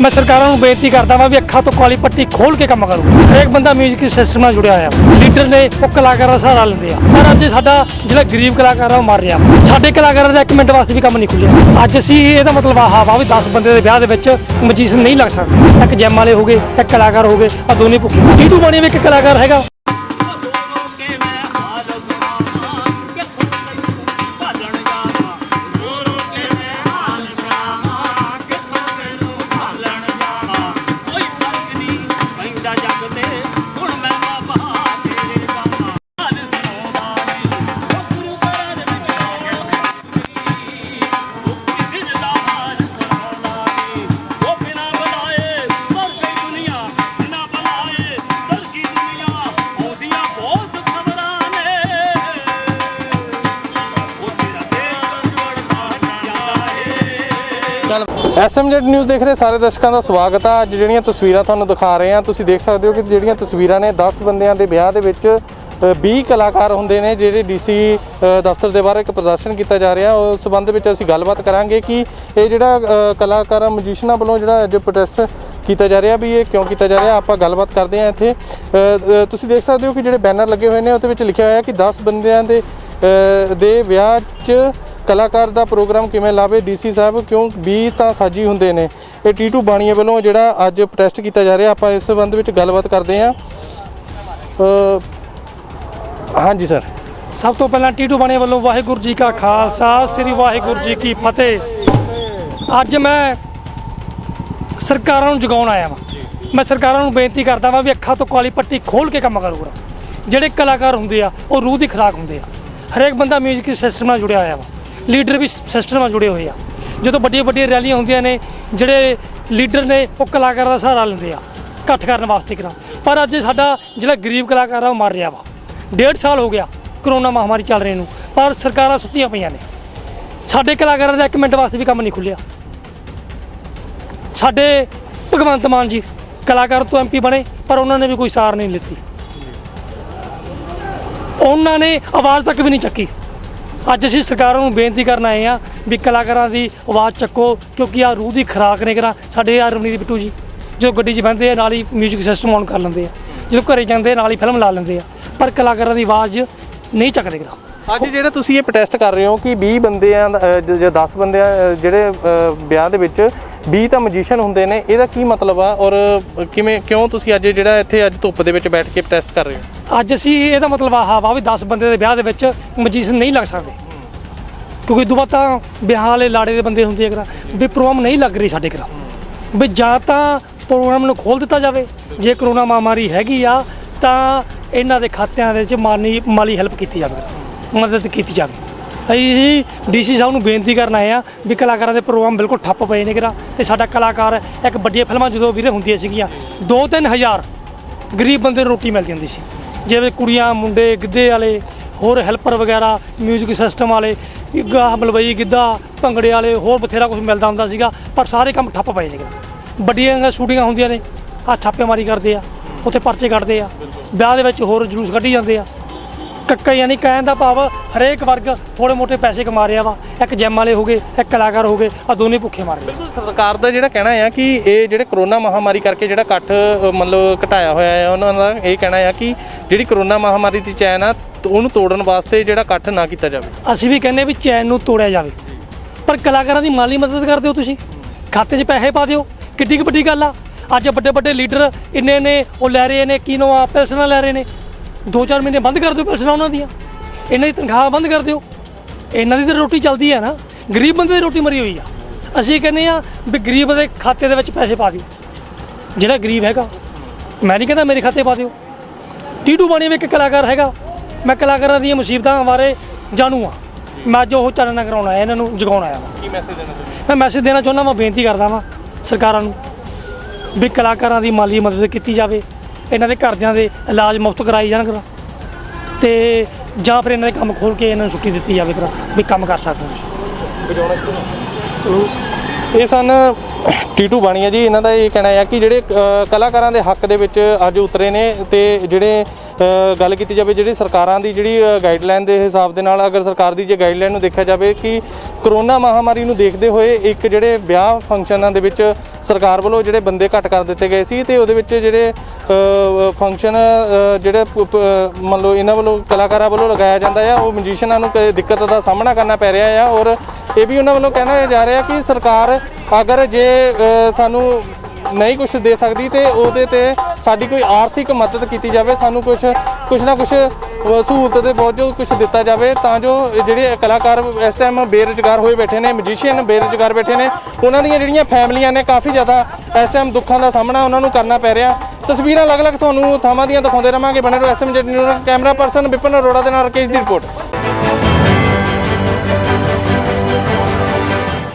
ਮੈਂ ਸਰਕਾਰਾਂ ਨੂੰ ਬੇਨਤੀ ਕਰਦਾ ਵਾਂ ਵੀ ਅੱਖਾਂ ਤੋਂ ਕਾਲੀ ਪੱਟੀ ਖੋਲ ਕੇ ਕੰਮ ਕਰੋ। ਹਰੇਕ ਬੰਦਾ 뮤직 ਸਿਸਟਮ ਨਾਲ ਜੁੜਿਆ ਹੋਇਆ। ਲੀਡਰ ਨੇ ਉਹ ਕਲਾਕਾਰਾਂ ਦਾ ਸਹਾਰਾ ਲੈਂਦੇ ਆ। ਪਰ ਅੱਜ ਸਾਡਾ ਜਿਹੜਾ ਗਰੀਬ ਕਲਾਕਾਰ ਆ, ਉਹ ਮਰ ਰਿਹਾ। ਸਾਡੇ ਕਲਾਕਾਰਾਂ ਦਾ ਇੱਕ ਮਿੰਟ ਵਾਸਤੇ ਵੀ ਕੰਮ ਨਹੀਂ ਖੁੱਲਿਆ ਅੱਜ ਅਸੀਂ ਇਹਦਾ ਮਤਲਬ ਆਹ ਵਾ ਵੀ 10 ਬੰਦੇ ਦੇ ਵਿਆਹ ਦੇ ਵਿੱਚ ਮਜੀਸ਼ਨ ਨਹੀਂ ਲੱਗ ਸਕਦਾ। ਇੱਕ ਜੈਮ ਵਾਲੇ ਹੋ ਗਏ, ਇੱਕ ਕਲਾਕਾਰ ਹੋ ਗਏ, ਆ ਦੋਨੇ ਭੁੱਖੇ। ਟੀਟੂ ਬਣੀ ਵੀ ਇੱਕ ਕਲਾਕਾਰ ਹੈਗਾ। ਐਸਐਮਜੈਡ ਨਿਊਜ਼ ਦੇਖ ਰਹੇ ਸਾਰੇ ਦਰਸ਼ਕਾਂ ਦਾ ਸਵਾਗਤ ਆ। ਅੱਜ ਜਿਹੜੀਆਂ ਤਸਵੀਰਾਂ ਤੁਹਾਨੂੰ ਦਿਖਾ ਰਹੇ ਆ ਤੁਸੀਂ ਦੇਖ ਸਕਦੇ ਹੋ ਕਿ ਜਿਹੜੀਆਂ ਤਸਵੀਰਾਂ ਨੇ 10 ਬੰਦਿਆਂ ਦੇ ਵਿਆਹ ਦੇ ਵਿੱਚ ਅ, 20 ਕਲਾਕਾਰ ਹੁੰਦੇ ਨੇ ਜਿਹੜੇ ਡੀਸੀ ਦਫ਼ਤਰ ਦੇ ਬਾਹਰ ਇੱਕ ਪ੍ਰਦਰਸ਼ਨ ਕੀਤਾ ਜਾ ਰਿਹਾ। ਉਸ ਸੰਬੰਧ ਵਿੱਚ ਅਸੀਂ ਗੱਲਬਾਤ ਕਰਾਂਗੇ ਕਿ ਇਹ ਜਿਹੜਾ ਕਲਾਕਾਰਾਂ ਮਜੀਸ਼ੀਅਨਾਂ ਵੱਲੋਂ ਜਿਹੜਾ ਅੱਜ ਪ੍ਰੋਟੈਸਟ ਕੀਤਾ ਜਾ ਰਿਹਾ ਵੀ ਇਹ ਕਿਉਂ ਕੀਤਾ ਜਾ ਰਿਹਾ ਆਪਾਂ ਗੱਲਬਾਤ ਕਰਦੇ ਹਾਂ ਇੱਥੇ। ਤੁਸੀਂ ਦੇਖ ਸਕਦੇ ਹੋ ਕਿ ਜਿਹੜੇ ਬੈਨਰ ਲੱਗੇ ਹੋਏ ਨੇ ਉਹਦੇ ਵਿੱਚ ਲਿਖਿਆ ਹੋਇਆ ਕਿ 10 ਬੰਦਿਆਂ ਦੇ ਦੇ ਵਿਆਹ 'ਚ ਕਲਾਕਾਰ ਦਾ ਪ੍ਰੋਗਰਾਮ ਕਿਵੇਂ ਲਾਵੇ? ਡੀਸੀ ਸਾਹਿਬ, ਕਿਉਂ 20 ਤਾਂ ਸਾਜੀ ਹੁੰਦੇ ਨੇ? ਇਹ ਟੀਟੂ ਬਾਣੀਏ ਵੱਲੋਂ ਜਿਹੜਾ ਅੱਜ ਪ੍ਰੋਟੈਸਟ ਕੀਤਾ ਜਾ ਰਿਹਾ, ਆਪਾਂ ਇਸ ਸੰਬੰਧ ਵਿੱਚ ਗੱਲਬਾਤ ਕਰਦੇ ਹਾਂ। ਹਾਂਜੀ, ਸਰ। ਸਭ ਤੋਂ ਪਹਿਲਾਂ ਟੀਟੂ ਬਾਣੇ ਵੱਲੋਂ ਵਾਹਿਗੁਰੂ ਜੀ ਕਾ ਖਾਲਸਾ, ਸ੍ਰੀ ਵਾਹਿਗੁਰੂ ਜੀ ਕੀ ਫਤਿਹ। ਅੱਜ ਮੈਂ ਸਰਕਾਰਾਂ ਨੂੰ ਜਗਾਉਣ ਆਇਆ ਵਾਂ। ਮੈਂ ਸਰਕਾਰਾਂ ਨੂੰ ਬੇਨਤੀ ਕਰਦਾ ਵਾਂ ਵੀ ਅੱਖਾਂ ਤੋਂ ਕਾਲੀ ਪੱਟੀ ਖੋਲ ਕੇ ਕੰਮ ਕਰੋ। ਜਿਹੜੇ ਕਲਾਕਾਰ ਹੁੰਦੇ ਆ, ਉਹ ਰੂਹ ਦੀ ਖੁਰਾਕ ਹੁੰਦੇ ਆ। ਹਰੇਕ ਬੰਦਾ ਮਿਊਜ਼ਿਕ ਸਿਸਟਮ ਨਾਲ ਜੁੜਿਆ ਹੋਇਆ ਵਾ। ਲੀਡਰ ਵੀ ਸਿਸਟਮ ਨਾਲ ਜੁੜੇ ਹੋਏ ਆ। ਜਦੋਂ ਵੱਡੀਆਂ ਵੱਡੀਆਂ ਰੈਲੀਆਂ ਹੁੰਦੀਆਂ ਨੇ, ਜਿਹੜੇ ਲੀਡਰ ਨੇ, ਉਹ ਕਲਾਕਾਰਾਂ ਦਾ ਸਹਾਰਾ ਲੈਂਦੇ ਆ, ਇਕੱਠ ਕਰਨ ਵਾਸਤੇ ਕਰਾਂ ਪਰ ਅੱਜ ਸਾਡਾ ਜਿਹੜਾ ਗਰੀਬ ਕਲਾਕਾਰ ਆ, ਉਹ ਮਰ ਰਿਹਾ ਵਾ। ਡੇਢ ਸਾਲ ਹੋ ਗਿਆ, ਕਰੋਨਾ ਮਹਾਮਾਰੀ ਚੱਲ ਰਹੀ ਨੂੰ, ਪਰ ਸਰਕਾਰਾਂ ਸੁੱਤੀਆਂ ਪਈਆਂ ਨੇ। ਸਾਡੇ ਕਲਾਕਾਰਾਂ ਦਾ ਇੱਕ ਮਿੰਟ ਵਾਸਤੇ ਵੀ ਕੰਮ ਨਹੀਂ ਖੁੱਲਿਆ ਸਾਡੇ ਭਗਵੰਤ ਮਾਨ ਜੀ ਕਲਾਕਾਰ ਤੋਂ ਐਮਪੀ ਬਣੇ, ਪਰ ਉਹਨਾਂ ਨੇ ਵੀ ਕੋਈ ਸਾਰ ਨਹੀਂ ਲਿੱਤੀ। ਉਹਨਾਂ ਨੇ ਆਵਾਜ਼ ਤੱਕ ਵੀ ਨਹੀਂ ਚੱਕੀ। ਅੱਜ ਅਸੀਂ ਸਰਕਾਰਾਂ ਨੂੰ ਬੇਨਤੀ ਕਰਨ ਆਏ ਆ ਵੀ ਕਲਾਕਾਰਾਂ ਦੀ ਆਵਾਜ਼ ਚੱਕੋ ਕਿਉਂਕਿ ਆ ਰੂਹ ਦੀ ਖੁਰਾਕ ਨੇ ਕਰਾ। ਸਾਡੇ ਆ ਰਵਨੀਤ ਬਿੱਟੂ ਜੀ ਜੋ ਗੱਡੀ 'ਚ ਬਹਿੰਦੇ ਆ ਨਾਲ ਹੀ 뮤직 ਸਿਸਟਮ ਔਨ ਕਰ ਲੈਂਦੇ ਆ। ਜਦੋਂ ਘਰੇ ਜਾਂਦੇ ਨਾਲ ਹੀ ਫਿਲਮ ਲਾ ਲੈਂਦੇ ਆ। ਪਰ ਕਲਾਕਾਰਾਂ ਦੀ ਆਵਾਜ਼ ਨਹੀਂ ਚੱਕਦੇ ਕਰਾ। ਅੱਜ ਜਿਹੜਾ ਤੁਸੀਂ ਇਹ ਪ੍ਰੋਟੈਸਟ ਕਰ ਰਹੇ ਹੋ ਕਿ 20 ਬੰਦਿਆਂ ਦਾ, ਅ, ਜਾਂ 10 ਬੰਦਿਆਂ ਜਿਹੜੇ ਵਿਆਹ ਦੇ ਵਿੱਚ 20 ਤਾਂ ਮਜੀਸ਼ੀਅਨ ਹੁੰਦੇ ਨੇ ਇਹਦਾ ਕੀ ਮਤਲਬ ਆ? ਔਰ ਕਿਵੇਂ ਕਿਉਂ ਤੁਸੀਂ ਅੱਜ ਜਿਹੜਾ ਇੱਥੇ ਅੱਜ ਧੁੱਪ ਦੇ ਵਿੱਚ ਬੈਠ ਕੇ ਪ੍ਰੋਟੈਸਟ ਕਰ ਰਹੇ ਹੋ? ਅੱਜ ਅਸੀਂ ਇਹਦਾ ਮਤਲਬ ਆਹ ਵਾ ਵੀ 10 ਬੰਦੇ ਦੇ ਵਿਆਹ ਦੇ ਵਿੱਚ ਮਜੀਸ਼ਨ ਨਹੀਂ ਲੱਗ ਸਕਦੇ। ਕਿਉਂਕਿ ਦੁਬਾਰਾ ਤਾਂ ਵਿਆਹ ਵਾਲੇ ਲਾੜੇ ਦੇ ਬੰਦੇ ਹੁੰਦੇ ਆ ਵੀ ਪ੍ਰੋਗਰਾਮ ਨਹੀਂ ਲੱਗ ਰਹੀ ਸਾਡੇ ਕਰਾ। ਵੀ ਜਾਂ ਤਾਂ ਪ੍ਰੋਗਰਾਮ ਨੂੰ ਖੋਲ ਦਿੱਤਾ ਜਾਵੇ, ਜੇ ਕਰੋਨਾ ਮਹਾਮਾਰੀ ਹੈਗੀ ਆ, ਤਾਂ ਇਹਨਾਂ ਦੇ ਖਾਤਿਆਂ ਦੇ ਵਿੱਚ ਮਾਲੀ ਮਾਲੀ ਹੈਲਪ ਕੀਤੀ ਜਾਵੇ, ਮਦਦ ਕੀਤੀ ਜਾਵੇ। ਅਸੀਂ ਡੀਸੀ ਸਾਹਿਬ ਨੂੰ ਬੇਨਤੀ ਕਰਨ ਆਏ ਆ ਵੀ ਕਲਾਕਾਰਾਂ ਦੇ ਪ੍ਰੋਗਰਾਮ ਬਿਲਕੁਲ ਠੱਪ ਪਏ ਨੇ ਕਰਾ, ਤੇ ਸਾਡਾ ਕਲਾਕਾਰ ਇੱਕ ਵੱਡੀਆਂ ਫਿਲਮਾਂ ਜਦੋਂ ਵੀਰੇ ਹੁੰਦੀਆਂ ਸੀਗੀਆਂ 2-3000 ਗਰੀਬ ਬੰਦੇ ਨੂੰ ਰੋਟੀ ਮਿਲਦੀ ਹੁੰਦੀ ਸੀ। ਜਿਵੇਂ ਕੁੜੀਆਂ, ਮੁੰਡੇ, ਗਿੱਧੇ ਵਾਲੇ, ਹੋਰ ਹੈਲਪਰ ਵਗੈਰਾ 뮤직 ਸਿਸਟਮ ਵਾਲੇ ਗਾਹ ਮਲਵਈ ਗਿੱਧਾ, ਭੰਗੜੇ ਵਾਲੇ, ਹੋਰ ਬਥੇਰਾ ਕੁਝ ਮਿਲਦਾ ਹੁੰਦਾ ਸੀਗਾ, ਪਰ ਸਾਰੇ ਕੰਮ ਠੱਪ ਪਏ ਨੇ ਵੱਡੀਆਂ ਸ਼ੂਟਿੰਗਾਂ ਹੁੰਦੀਆਂ ਨੇ ਆ ਛਾਪੇਮਾਰੀ ਕਰਦੇ ਆ, ਉੱਥੇ ਪਰਚੇ ਕੱਢਦੇ ਆ, ਵਿਆਹ ਦੇ ਵਿੱਚ ਹੋਰ ਜਲੂਸ ਕੱਢੀ ਜਾਂਦੇ ਆ। ਕੱਕਾ ਯਾਨੀ ਕਹਿਣ ਦਾ ਭਾਵ ਹਰੇਕ ਵਰਗ ਥੋੜੇ ਮੋਟੇ ਪੈਸੇ ਕਮਾ ਰਿਹਾ ਵਾ। ਇੱਕ ਜੈਮ ਵਾਲੇ ਹੋ ਗਏ ਇੱਕ ਕਲਾਕਾਰ ਹੋ ਗਏ ਆ ਦੋਨੇ ਭੁੱਖੇ ਮਰ ਗਏ। ਬਿਲਕੁਲ ਸਰਕਾਰ ਦਾ ਜਿਹੜਾ ਕਹਿਣਾ ਆ ਕਿ ਇਹ ਜਿਹੜੇ ਕਰੋਨਾ ਮਹਾਮਾਰੀ ਕਰਕੇ ਜਿਹੜਾ ਇਕੱਠ ਮਤਲਬ ਘਟਾਇਆ ਹੋਇਆ ਹੈ ਉਹਨਾਂ ਦਾ ਇਹ ਕਹਿਣਾ ਆ ਕਿ ਜਿਹੜੀ ਕਰੋਨਾ ਮਹਾਮਾਰੀ ਦੀ ਚੈਨ ਆ ਉਹਨੂੰ ਤੋੜਨ ਵਾਸਤੇ ਜਿਹੜਾ ਇਕੱਠ ਨਾ ਕੀਤਾ ਜਾਵੇ। ਅਸੀਂ ਵੀ ਕਹਿੰਦੇ ਵੀ ਚੈਨ ਨੂੰ ਤੋੜਿਆ ਜਾਵੇ। ਪਰ ਕਲਾਕਾਰਾਂ ਦੀ ਮਾਲੀ ਮਦਦ ਕਰ ਦਿਓ ਤੁਸੀਂ? ਖਾਤੇ 'ਚ ਪੈਸੇ ਪਾ ਦਿਓ। ਕਿੱਡੀ ਕੁ ਵੱਡੀ ਗੱਲ ਆ। ਅੱਜ ਵੱਡੇ ਵੱਡੇ ਲੀਡਰ ਇੰਨੇ ਨੇ ਉਹ ਲੈ ਰਹੇ ਨੇ ਕੀਨੋਆ ਪੈਲਸਨਾਂ ਲੈ ਰਹੇ ਨੇ। 2-4 ਮਹੀਨੇ ਬੰਦ ਕਰ ਦਿਓ ਪੈਲਸਨਾਂ ਉਹਨਾਂ ਦੀਆਂ। ਇਹਨਾਂ ਦੀ ਤਨਖਾਹ ਬੰਦ ਕਰ ਦਿਓ। ਇਹਨਾਂ ਦੀ ਤਾਂ ਰੋਟੀ ਚੱਲਦੀ ਹੈ ਨਾ। ਗਰੀਬ ਬੰਦੇ ਦੀ ਰੋਟੀ ਮਰੀ ਹੋਈ ਆ। ਅਸੀਂ ਕਹਿੰਦੇ ਆ ਵੀ ਗਰੀਬ ਦੇ ਖਾਤੇ ਦੇ ਵਿੱਚ ਪੈਸੇ ਪਾ ਦਿਓ। ਜਿਹੜਾ ਗਰੀਬ ਹੈਗਾ। ਮੈਂ ਨਹੀਂ ਕਹਿੰਦਾ ਮੇਰੇ ਖਾਤੇ ਪਾ ਦਿਓ। ਟੀਟੂ ਬਾਣੀ ਵੀ ਇੱਕ ਕਲਾਕਾਰ ਹੈਗਾ। ਮੈਂ ਕਲਾਕਾਰਾਂ ਦੀਆਂ ਮੁਸੀਬਤਾਂ ਬਾਰੇ ਜਾਣੂ ਆ। ਮੈਂ ਅੱਜ ਉਹ ਚਾਨਣਾ ਕਰਾਉਣਾ ਆਇਆ ਇਹਨਾਂ ਨੂੰ ਜਗਾਉਣ ਆਇਆ ਕੀ ਮੈਸੇਜ ਦੇਣਾ ਚਾਹੁੰਦੇ ਮੈਂ ਮੈਸੇਜ ਦੇਣਾ ਚਾਹੁੰਦਾ ਮੈਂ ਬੇਨਤੀ ਕਰਦਾ ਵਾਂ ਸਰਕਾਰਾਂ ਨੂੰ ਵੀ ਕਲਾਕਾਰਾਂ ਦੀ ਮਾਲੀ ਮਦਦ ਕੀਤੀ ਜਾਵੇ। ਇਹਨਾਂ ਦੇ ਘਰਦਿਆਂ ਦੇ ਇਲਾਜ ਮੁਫਤ ਕਰਾਈ ਜਾਣ ਕਰਾ ਤੇ ਜਾਂ ਫਿਰ ਇਹਨਾਂ ਦੇ ਕੰਮ ਖੋਲ ਕੇ ਇਹਨਾਂ ਨੂੰ ਛੁੱਟੀ ਦਿੱਤੀ ਜਾਵੇ ਕਰਾ ਵੀ ਕੰਮ ਕਰ ਸਕਦੇ ਤੁਸੀਂ। ਇਹ ਸਨ ਟੀਟੂ ਬਾਣੀਆ ਜੀ। ਇਹਨਾਂ ਦਾ ਇਹ ਕਹਿਣਾ ਹੈ ਕਿ ਜਿਹੜੇ ਕਲਾਕਾਰਾਂ ਦੇ ਹੱਕ ਦੇ ਵਿੱਚ ਅੱਜ ਉਤਰੇ ਨੇ ਤੇ ਜਿਹੜੇ ਗੱਲ ਕੀਤੀ ਜਾਵੇ ਜਿਹੜੀ ਸਰਕਾਰਾਂ ਦੀ ਜਿਹੜੀ ਗਾਈਡਲਾਈਨ ਦੇ ਹਿਸਾਬ ਦੇ ਨਾਲ ਅਗਰ ਸਰਕਾਰ ਦੀ ਜੇ ਗਾਈਡਲਾਈਨ ਨੂੰ ਦੇਖਿਆ ਜਾਵੇ ਕਿ ਕਰੋਨਾ ਮਹਾਮਾਰੀ ਨੂੰ ਦੇਖਦੇ ਹੋਏ ਇੱਕ ਜਿਹੜੇ ਵਿਆਹ ਫੰਕਸ਼ਨਾਂ ਦੇ ਵਿੱਚ ਸਰਕਾਰ ਵੱਲੋਂ ਜਿਹੜੇ ਬੰਦੇ ਘੱਟ ਕਰ ਦਿੱਤੇ ਗਏ ਸੀ ਤੇ ਉਹਦੇ ਵਿੱਚ ਜਿਹੜੇ ਫੰਕਸ਼ਨ ਜਿਹੜੇ ਪ- ਮੰਨ ਲਓ ਇਹਨਾਂ ਵੱਲੋਂ ਕਲਾਕਾਰਾਂ ਵੱਲੋਂ ਲਗਾਇਆ ਜਾਂਦਾ ਆ, ਉਹ ਮਜੀਸ਼ੀਅਨਾਂ ਨੂੰ ਕਈ ਦਿੱਕਤ ਦਾ ਸਾਹਮਣਾ ਕਰਨਾ ਪੈ ਰਿਹਾ ਆ ਔਰ ਇਹ ਵੀ ਉਹਨਾਂ ਵੱਲੋਂ ਕਹਿਣਾ ਜਾ ਰਿਹਾ ਕਿ ਸਰਕਾਰ ਅਗਰ ਜੇ ਸਾਨੂੰ ਨਹੀਂ ਕੁਝ ਦੇ ਸਕਦੀ ਤੇ ਉਹਦੇ ਤੇ ਸਾਡੀ ਕੋਈ ਆਰਥਿਕ ਮਦਦ ਕੀਤੀ ਜਾਵੇ, ਸਾਨੂੰ ਕੁਝ ਕੁਝ ਨਾ ਕੁਝ ਸਹੂਲਤ ਦੇ ਬਹੁਤ ਜੋ ਕੁਝ ਦਿੱਤਾ ਜਾਵੇ, ਤਾਂ ਜੋ ਜਿਹੜੇ ਕਲਾਕਾਰ ਇਸ ਟਾਈਮ ਬੇਰੁਜ਼ਗਾਰ ਹੋਏ ਬੈਠੇ ਨੇ ਮਿਊਜ਼ੀਸ਼ੀਅਨ ਬੇਰੁਜ਼ਗਾਰ ਬੈਠੇ ਨੇ, ਉਹਨਾਂ ਦੀਆਂ ਜਿਹੜੀਆਂ ਫੈਮਲੀਆਂ ਨੇ, ਕਾਫੀ ਜ਼ਿਆਦਾ ਇਸ ਟਾਈਮ ਦੁੱਖਾਂ ਦਾ ਸਾਹਮਣਾ ਉਹਨਾਂ ਨੂੰ ਕਰਨਾ ਪੈ ਰਿਹਾ। ਤਸਵੀਰਾਂ ਅਲੱਗ-ਅਲੱਗ ਤੁਹਾਨੂੰ ਥਾਵਾਂ ਦੀਆਂ ਦਿਖਾਉਂਦੇ ਰਵਾਂਗੇ। ਬਣੇ ਰਹੋ SMG news camera person Vipan Arora ਦੇ ਨਾਲ ਰਕੇਸ਼ ਦੀ ਰਿਪੋਰਟ।